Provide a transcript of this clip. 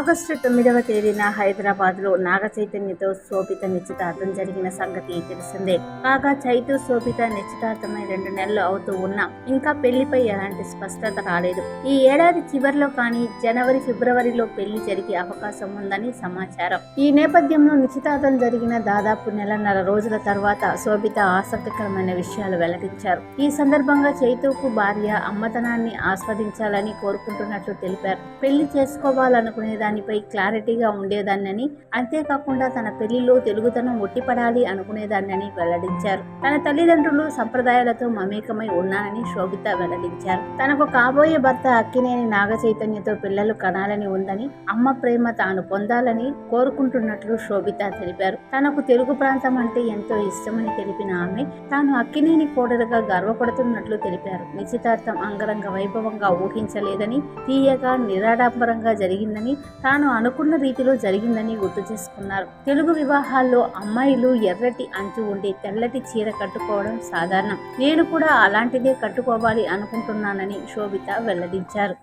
August తొమ్మిదవ తేదీన హైదరాబాద్లో నాగ చైతన్యతో శోభిత నిశ్చితార్థం జరిగిన సంగతి తెలిసిందే. కాగా చైతు శోభిత నిశ్చితార్థమై రెండు నెలలు అవుతూ ఉన్నా ఇంకా పెళ్ళిపై ఎలాంటి స్పష్టత రాలేదు. ఈ ఏడాది చివరిలో కానీ జనవరి ఫిబ్రవరిలో పెళ్ళి జరిగే అవకాశం ఉందని సమాచారం. ఈ నేపథ్యంలో నిశ్చితార్థం జరిగిన దాదాపు నెలన్నర రోజుల తర్వాత శోభిత ఆసక్తికరమైన విషయాలు వెల్లడించారు. ఈ సందర్భంగా చైతుకు భార్య అమ్మతనాన్ని ఆస్వాదించాలని కోరుకుంటున్నట్లు తెలిపారు. పెళ్ళి చేసుకోవాలనుకునేదాన్ని దానిపై క్లారిటీగా ఉండేదాన్నని అంతేకాకుండా తన పెళ్ళిలో తెలుగుతనం ఒట్టిపడాలి అనుకునేదాన్నని వెల్లడించారు. తన తల్లిదండ్రులు సంప్రదాయాలతో మమేకమై ఉన్నానని శోభిత వెల్లడించారు. తనకు కాబోయే భర్త అక్కినేని నాగ చైతన్యతో పిల్లలు కనాలని ఉందని అమ్మ ప్రేమ తాను పొందాలని కోరుకుంటున్నట్లు శోభిత తెలిపారు. తనకు తెలుగు ప్రాంతం అంటే ఎంతో ఇష్టమని తెలిపిన ఆమె తాను అక్కినేని కోడలుగా గర్వపడుతున్నట్లు తెలిపారు. నిశ్చితార్థం అంగరంగ వైభవంగా ఊహించలేదని తీయగా నిరాడంబరంగా జరిగిందని తాను అనుకున్న రీతిలో జరిగిందని గుర్తు చేసుకున్నారు. తెలుగు వివాహాల్లో అమ్మాయిలు ఎర్రటి అంచు ఉండి తెల్లటి చీర కట్టుకోవడం సాధారణం. నేను కూడా అలాంటిదే కట్టుకోవాలి అనుకుంటున్నానని శోభిత వెల్లడించారు.